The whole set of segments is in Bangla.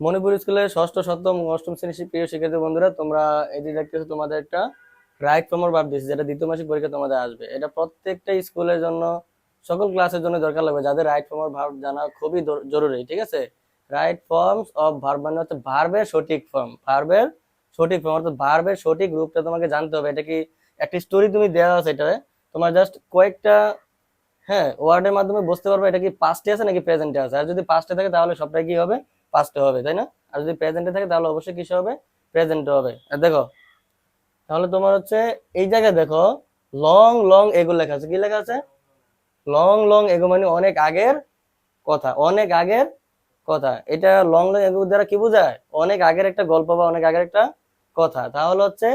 মণিপুর স্কুলের ষষ্ঠ, সপ্তম, অষ্টম শ্রেণির প্রিয় শিক্ষার্থী বন্ধুরা, তোমরা এটি দেখতেছো, তোমাদের একটা রাইট ফর্মর ভাব দিয়েছে, যেটা দ্বিতীয় মাসিক পরীক্ষা তোমাদের আসবে। এটা প্রত্যেকটা স্কুলের জন্য, সকল ক্লাসের জন্য দরকার লাগবে, যাদের রাইট ফর্মর ভাব জানা খুবই জরুরি, ঠিক আছে? রাইট ফর্মস অফ ভার্ব মানে হচ্ছে ভার্বের সঠিক ফর্ম ভার্বের সঠিক ফর্ম অর্থাৎ ভার্বের সঠিক রূপটা তোমাকে জানতে হবে। এটা কি একটি স্টোরি তুমি দেওয়া আছে এটাতে তোমার জাস্ট কয়েকটা হ্যাঁ ওয়ার্ডের মাধ্যমে বুঝতে পারবে এটা কি পাস্টে আছে নাকি প্রেজেন্টে আছে। আর যদি পাস্টে থাকে, তাহলে সবটাই কি হবে? পাস্টে হবে, তাই না? আর যদি প্রেজেন্টে থাকে, তাহলে অবশ্যই কিসে হবে? প্রেজেন্টে হবে। আর দেখো, তাহলে তোমার হচ্ছে, এই জায়গায় দেখো লং লং এগো লেখা আছে। কি লেখা আছে? লং লং এগো মানে অনেক আগের কথা, অনেক আগের কথা। এটা লং লং এগো দ্বারা কি বোঝায়? অনেক আগের একটা গল্প বা অনেক আগের একটা কথা। তাহলে হচ্ছে,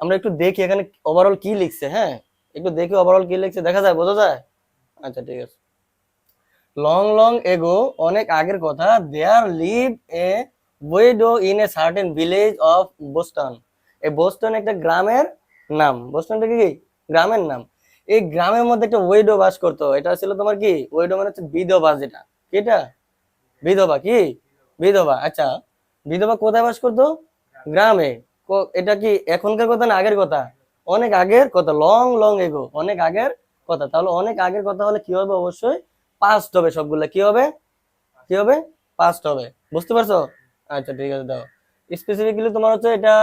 আমরা একটু দেখি এখানে ওভারঅল কি লিখছে হ্যাঁ? একটু দেখি ওভারঅল কি লিখছে, দেখা যায়, বোঝা যায়? আচ্ছা ঠিক আছে। লং লং এগো অনেক আগের কথা there lived a widow in a certain village of Boston এই বোস্টন একটা গ্রামের নাম। বোস্টনটা কি গ্রামের নাম। এই গ্রামের মধ্যে একটা ওয়েডো বাস করতো। এটা ছিল তোমার কি? ওয়েডো মানে হচ্ছে বিধবা যেটা। এটা বিধবা কি? বিধবা। আচ্ছা বিধবা কোথায় বাস করতো? গ্রামে। এটা কি এখনকার কথা না আগের কথা? অনেক আগের কথা। লং লং এগো অনেক আগের কথা। তাহলে অনেক আগের কথা হলে কি হবে? অবশ্যই পাস্ট হবে সবগুলা। কি হবে? কি হবে? পাস্ট হবে। বুঝতে পারছ? আচ্ছা ঠিক আছে, দাও। স্পেসিফিক্যালি তোমার হচ্ছে এটা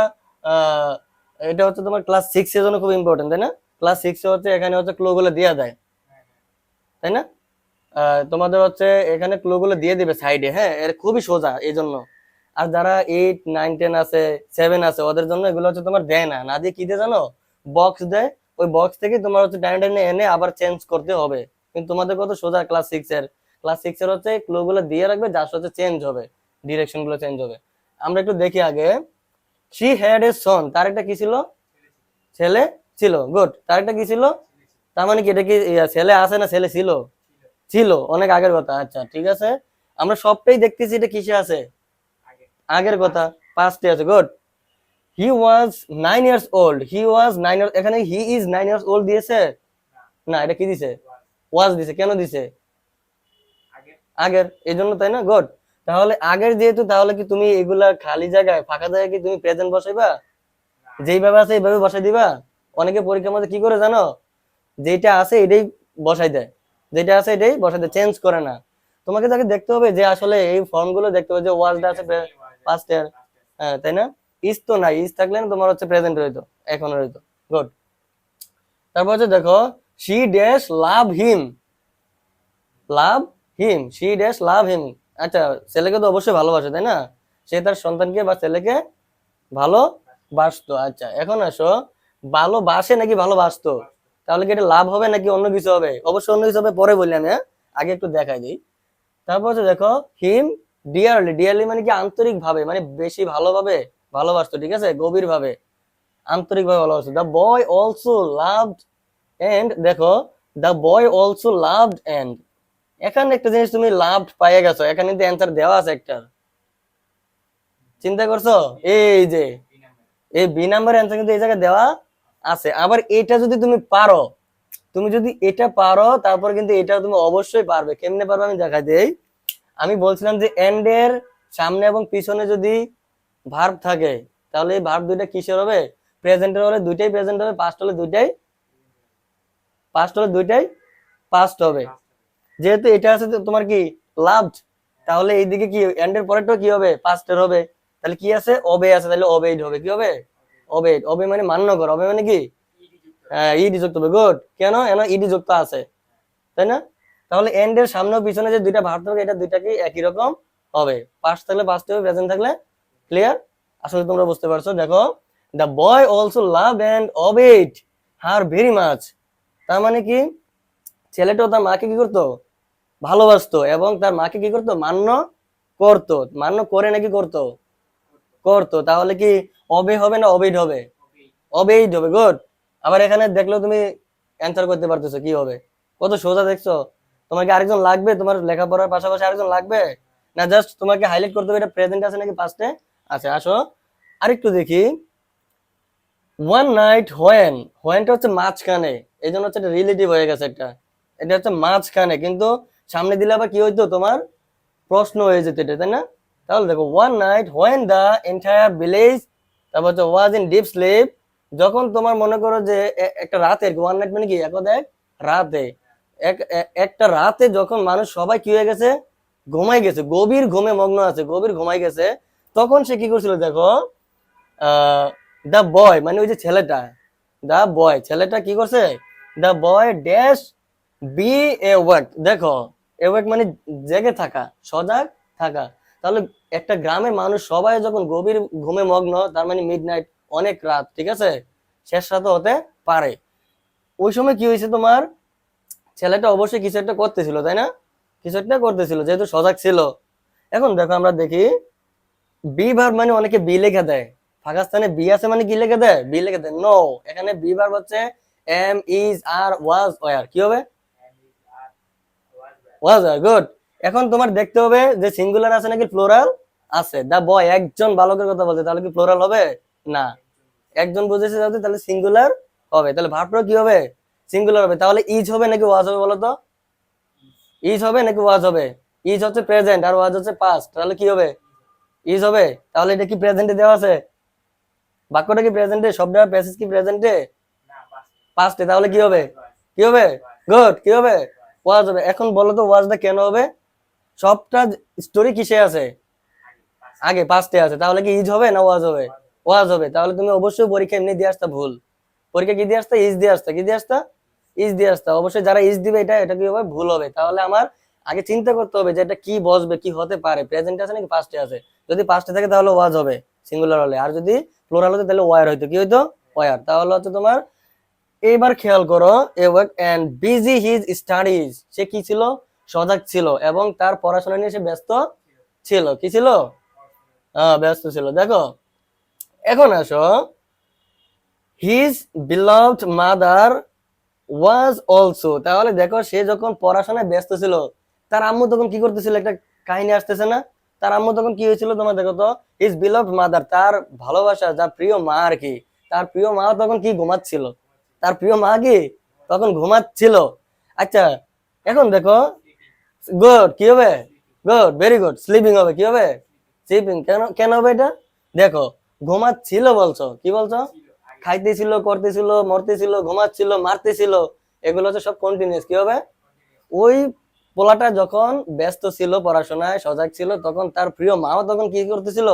এটা হচ্ছে তোমার ক্লাস সিক্স এর জন্য খুব ইম্পর্টেন্ট তাই না? ক্লাস সিক্স হচ্ছে এখানে হচ্ছে ক্লো গুলো দেওয়া যায়। তাই না? তোমাদের হচ্ছে এখানে ক্লো গুলো দিয়ে দিবে সাইডে হ্যাঁ? এর খুবই সোজা এই জন্য আর যারা এইট নাইন টেন আছে সেভেন আছে, ওদের জন্য এগুলো হচ্ছে তোমার দেয় না। না দিয়ে কি দেয় জানো? বক্স দেয়। ওই বক্স থেকে তোমার হচ্ছে টাইমে এনে আবার চেঞ্জ করতে হবে। কিন্তু তোমাদের কত সোজা ক্লাস সিক্স এর। ক্লাস সিক্স এর হচ্ছে ক্লো গুলো দিয়ে রাখবে যার সাথে চেঞ্জ হবে ডিরেকশনগুলো চেঞ্জ হবে। আমরা একটু দেখি আগে। শি হ্যাড এ সন তার একটা কি ছিল? ছেলে ছিল গুড তার একটা কি ছিল? তার মানে কি, এটা কি ছেলে আছে না ছেলে ছিল? ছিল, অনেক আগের কথা আচ্ছা ঠিক আছে। আমরা সবটাই দেখতেছি এটা কিসে আছে? আগের কথা পাঁচটি আছে good he was nine years old he was nine এখানে he is nine years old দিয়েছে? না, এটা কি দিছে? ওয়াজ দিছে কেন দিছে? আগের এই জন্য তাই না? গুড তাহলে আগের যেহেতু তাহলে কি তুমি এগুলা খালি জায়গায় ফাঁকা জায়গায় কি তুমি প্রেজেন্ট বসাইবা? যেইভাবে আছে এইভাবে বসাই দিবা? অনেকে পরীক্ষার মধ্যে কি করে জানো? যেটা আছে এটাই বসাই দেয়। যেটা আছে এটাই বসাই দেয় চেঞ্জ করে না। তোমাকে তাকে দেখতে হবে যে আসলে এই ফর্মগুলো দেখতে হবে যে ওয়াজটা আছে পাস্ট ইয়ার হ্যাঁ তাই না? ইস তো নাই ইস থাকলে না তোমার হচ্ছে প্রেজেন্ট রইতো এখন রইতো। গুড তারপর হচ্ছে দেখো she dash love him love him she dash love him আচ্ছা ছেলেকে তো অবশ্যই ভালোবাসে, তাই না? সে তার সন্তানকে বা ছেলেকে ভালোবাসতো। আচ্ছা এখন আসো। ভালোবাসে নাকি ভালোবাসতো? তাহলে কি এটা লাভ হবে নাকি অন্য কিছু হবে? অবশ্যই অন্য কিছু হবে, পরে বললাম আমি হ্যাঁ? আগে একটু দেখাই দিই। তারপর হচ্ছে দেখো হিম ডিয়ারলি ডিয়ারলি মানে কি আন্তরিক ভাবে মানে বেশি ভালোভাবে ভালোবাসতো, ঠিক আছে? গভীর ভাবে আন্তরিক ভাবে ভালোবাসতো। The boy also loved and দেখো the boy also loved and এখানে একটা জিনিস তুমি লাভ পাইয়ে গেছো, এখানে কিন্তু অ্যান্সার দেওয়া আছে একটা। চিন্তা করছ? এই যে, এই বি নাম্বার অ্যান্সার কিন্তু এই জায়গায় দেওয়া আছে। আবার এটা যদি তুমি পারো, তুমি যদি এটা পারো, তারপর কিন্তু এটা তুমি অবশ্যই পারবে। কেমনে পারবে আমি দেখা দেই। আমি বলছিলাম যে এন্ড এর সামনে এবং পিছনে যদি ভার্ব থাকে, তাহলে এই ভার্ব দুইটা কিসের হবে? প্রেজেন্টের হলে দুইটাই প্রেজেন্ট হবে পাস্ট হলে দুইটাই পাস্ট হলে দুইটাই পাস্ট হবে। যেহেতু এটা আছে তোমার কি লাভড তাহলে এইদিকে কি এন্ড এর পরেরটা কি হবে? পাস্টের হবে। তাহলে কি আছে? অবে আছে। তাহলে অবেইড হবে। কি হবে? অবেইড। অবে মানে মান্য কর অবে মানে কি? হ্যাঁ ইডি যুক্ত হবে। গুড কেন? এন ইডি যুক্ত আছে। তাই না? তাহলে এন্ড এর সামনে পিছনে যে দুইটা ভাব থাকবে এটা দুইটা কি একই রকম হবে? পাস্ট থাকলে পাস্ট হবে প্রেজেন্ট থাকলে ক্লিয়ার আসলে তোমরা বুঝতে পারছ। দেখো the boy also love and obeyed her very much তার মানে কি? ছেলেটাও তার মাকে কি করতো? ভালোবাসতো এবং তার মাকে কি করতো? মান্য করতো। মান্য করে নাকি করতো? করতো। তাহলে কি অবে হবে না অবেইড হবে? অবেইড হবে। গুড আবার এখানে দেখলেও তুমি অ্যান্সার করতে পারতেছো কি হবে? কত সোজা দেখছ? তোমাকে আরেকজন লাগবে? তোমার লেখাপড়ার পাশাপাশি আরেকজন লাগবে? না জাস্ট তোমাকে হাইলাইট করতে হবে এটা প্রেজেন্ট আছে নাকি পাস্টে আছে আসো। আরেকটু দেখি। ওয়ান নাইট হোয়েন হোয়েনটা হচ্ছে মাঝখানে। এই জন্য হচ্ছে এটা রিলেটিভ হয়ে গেছে একটা। এটা হচ্ছে মাঝখানে, কিন্তু সামনে দিলে আবার কি হইতো? তোমার প্রশ্ন হয়ে যেত এটা, তাই না? তাহলে দেখো one night when the entire village তারপর হচ্ছে ওয়াজ ইন ডিপ স্লিপ যখন তোমার মনে করো যে একটা রাতে ওয়ান নাইট মানে কি? এক রাতে। এক একটা রাতে যখন মানুষ সবাই কি হয়ে গেছে? ঘুমাই গেছে। গভীর ঘুমে মগ্ন আছে, গভীর ঘুমাই গেছে। তখন সে কি করছিল দেখো দ্য বয় মানে ওই যে ছেলেটা দ্য বয় ছেলেটা কি করছে? The boy dash be a walk দেখো এ ওয়াক মানে জেগে থাকা, সজাগ থাকা। তাহলে একটা গ্রামের মানুষ সবাই যখন গভীর ঘুমে মগ্ন, তার মানে মিড নাইট অনেক রাত, ঠিক আছে? শেষ রাত হতে পারে। ওই সময় কি হয়েছে তোমার? ছেলেটা অবশ্যই কিছু একটা করতেছিল, তাই না? কিছু একটা করতেছিল, যেহেতু সজাগ ছিল। এখন দেখো আমরা দেখি বি ভার মানে অনেকে বি লেখা দেয়। ফাঁকা স্থানে বি আছে মানে কি লেখা দেয়? বি লেখা দেয়। নো এখানে বি ভার হচ্ছে am is are was were কি হবে? ওয়াজ ওয়ার গুড এখন তোমার দেখতে হবে যে সিঙ্গুলার আছে নাকি প্লোরাল আছে। দা বয় একজন বালকের কথা বলছে, তাহলে কি প্লোরাল হবে? না। একজন বুঝেছে যাতে তাহলে সিঙ্গুলার হবে। তাহলে ভার্বটা কি হবে? সিঙ্গুলার হবে। তাহলে ইজ হবে নাকি ওয়াজ হবে বলো তো? ইজ হবে নাকি ওয়াজ হবে? ইজ হচ্ছে প্রেজেন্ট আর ওয়াজ হচ্ছে পাস্ট তাহলে কি হবে? ইজ হবে। তাহলে এটা কি প্রেজেন্টে দেওয়া আছে? বাক্যটা কি প্রেজেন্টে শব্দটা প্যাসেজ কি প্রেজেন্টে পাস্টে তাহলে কি হবে? কি হবে? গুড কি হবে? ওয়াজ হবে। এখন বলো তো ওয়াজটা কেন হবে? সবটা স্টোরি কিসে আছে? আগে পাস্টে আছে। তাহলে কি ইজ হবে না ওয়াজ হবে? ওয়াজ হবে। তাহলে তুমি অবশ্যই পরীক্ষা এমনি দিয়ে আসতে ভুল। পরীক্ষা কি দিয়ে আসতে? ইজ দিয়ে আসতে। কি দিয়ে আসতে? ইজ দিয়ে আসতে। অবশ্যই যারা ইজ দিবে এটা এটা কি হবে? ভুল হবে। তাহলে আমার আগে চিন্তা করতে হবে যে এটা কি বসবে, কি হতে পারে। প্রেজেন্ট আছে নাকি পাস্টে আছে? যদি পাস্টে থাকে তাহলে ওয়াজ হবে সিঙ্গুলার হলে। আর যদি প্লোরাল হতো, তাহলে ওয়ার হইতো। কি হইতো? ওয়ার তাহলে হচ্ছে তোমার এইবার খেয়াল করো এন্ড বিজি হিজ স্টাডিজ সে কি ছিল? সজাগ ছিল এবং তার পড়াশোনা নিয়ে সে ব্যস্ত ছিল। কি ছিল? হ্যাঁ ব্যস্ত ছিল। দেখো, এখন আসো। His beloved mother was also তাহলে দেখো, সে যখন পড়াশোনায় ব্যস্ত ছিল, তার আম্মু তখন কি করতেছিল? একটা কাহিনী আসতেছে না? তার আম্মু তখন কি হয়েছিল তোমার দেখো তো? হিজ বিলভড মাদার তার ভালোবাসা, যার প্রিয় মা আর কি, তার প্রিয় মা তখন কি ঘুমাচ্ছিল? তার প্রিয় মা কি? তখন ঘুমাচ্ছিল। আচ্ছা এখন দেখো। গুড কি হবে? গুড ভেরি গুড স্লিপিং হবে, কি হবে? স্লিপিং কেন কেন হবে এটা? দেখো, ঘুমাচ্ছিল বলছো, কি বলছো? খাইতেছিল, করতেছিল, মরতেছিল, ঘুমাচ্ছিল, মারতেছিল, এগুলো হচ্ছে সব কন্টিনিউস কি হবে? ওই পোলাটা যখন ব্যস্ত ছিল, পড়াশোনায় সজাগ ছিল, তখন তার প্রিয় মাও তখন কি করতেছিল?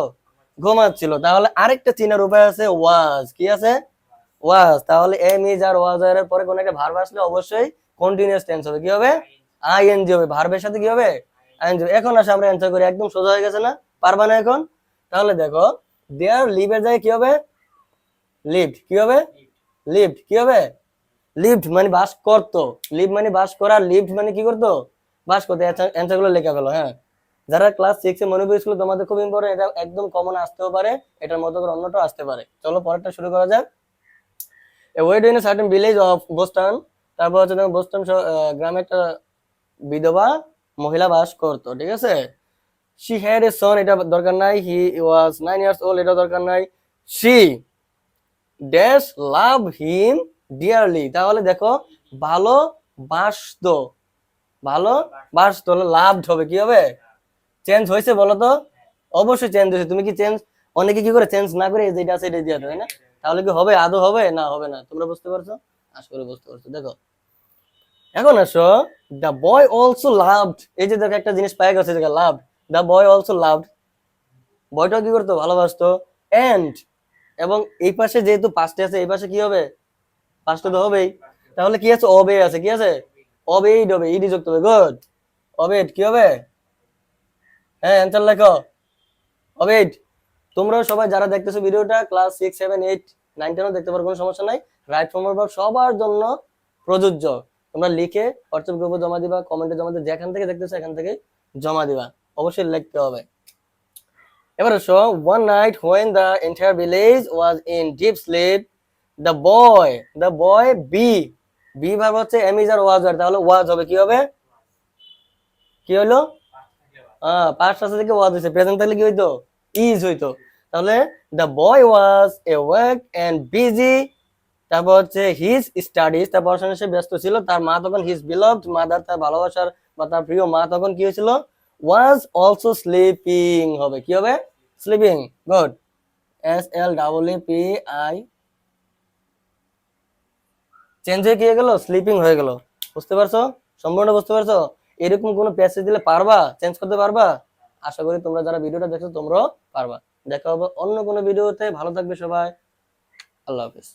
ঘুমাচ্ছিল। তাহলে আরেকটা চিনার উপায় আছে ওয়াজ কি আছে? ওয়াজ তাহলে এম ইজ আর ওয়াজ এর পরে কোন একটা ভার্ব আসলে অবশ্যই কন্টিনিউয়াস টেন্স হবে। কি হবে? আইএনজি হবে। ভার্বের সাথে কি হবে? আইএনজি এখন আসে, আমরা অ্যানসার করি। একদম সোজা হয়ে গেছে না? পারবা না এখন? তাহলে দেখো দেয়ার লিভের জায়গায় কি হবে? লিফট কি হবে? লিফট কি হবে? লিফট মানে বাস করতো। লিভ মানে বাস করা। লিফট মানে কি করতো? বাস করতো। অ্যান্সারগুলো লেখা গেলো হ্যাঁ? যারা ক্লাস সিক্স এ মনে করেছিল তোমাদের খুব ইম্পর্টেন্ট এটা একদম কমন আসতেও পারে। এটার মতো করে অন্যটাও আসতে পারে। চলো, পরেরটা শুরু করা যাক। সার্টেন ভিলেজ অফ বোস্টন তারপর হচ্ছে তোমার বোস্টন গ্রামে একটা বিধবা মহিলা বাস করতো, ঠিক আছে? হ্যাড এ সন এটা দরকার নাই he was nine years old এটা দরকার নাই। ড্যাশ লাভ হিম ডিয়ারলি তাহলে দেখো, ভালো বাসতো ভালো বাসতো লাভ হবে, কি হবে? চেঞ্জ হয়েছে বলো তো? অবশ্যই চেঞ্জ হয়েছে, তুমি কি চেঞ্জ অনেকে কি করে চেঞ্জ না করে যেটা আছে, এটা দিয়ে দেয় না? তাহলে কি হবে? আদৌ হবে? না হবে না। তোমরা বুঝতে পারছ? আশা করি বুঝতে পারছ। দেখো, এখন আসো। দ্য বয় অলসো লাভড এই যে দেখো, একটা জিনিস পাই গেছে যেটা love the boy also loved বয়টাও কি করতো? ভালোবাসতো। এন্ড এবং এই পাশে যেহেতু পাঁচটা আছে, এই পাশে কি হবে? পাঁচটা তো হবেই। তাহলে কি আছে? অবে আছে। কি আছে? অবেইড হবে ইডি যুক্ত হবে। গুড অবেড কি হবে? হ্যাঁ অ্যান্সার লেখো। অবেইড তোমরাও সবাই যারা দেখতেছো ভিডিওটা class six seven eight nine টেনও দেখতে পারো, কোনো সমস্যা নাই। রাইট ফর্ম ভার্ব সবার জন্য প্রযোজ্য। তোমরা লিখে হোয়াটসঅ্যাপ গ্রুপে জমা দিবা কমেন্টে জমা দিবা, যেখান থেকে দেখতেছো এখান থেকে জমা দিবা। অবশ্যই লিখতে হবে। এবার so one night when the entire village was in deep sleep the boy the boy B B ভাব হচ্ছে এম ইজ আর ওয়াজ আর তাহলে ওয়াজ হবে কি হবে? কি হলো? হ্যাঁ পাঁচটা থেকে ওয়াজ হয়েছে প্রেজেন্ট থাকলে কি হইতো? ইজ হইতো। তাহলে the boy was a work and busy তারপর হচ্ছে হিজ স্টাডিজ তার পড়াশোনায় সে ব্যস্ত ছিল, তার মা তখন হিজ বিলভড মাদার তার ভালোবাসার বা তার প্রিয় মা তখন কি হয়েছিল? ওয়াজ অলসো স্লিপিং হবে কি হবে? Sleeping good S L double P I change হয়ে কি হয়ে গেল? স্লিপিং হয়ে গেল, বুঝতে পারছ? সম্পূর্ণ বুঝতে পারছ? এরকম কোনো প্যাসেজ দিলে পারবা? চেঞ্জ করতে পারবা? আশা করি তোমরা যারা ভিডিওটা দেখছ তোমরাও পারবা। দেখা হবে অন্য কোনো ভিডিওতে। ভালো থাকবে সবাই। আল্লাহ হাফিজ।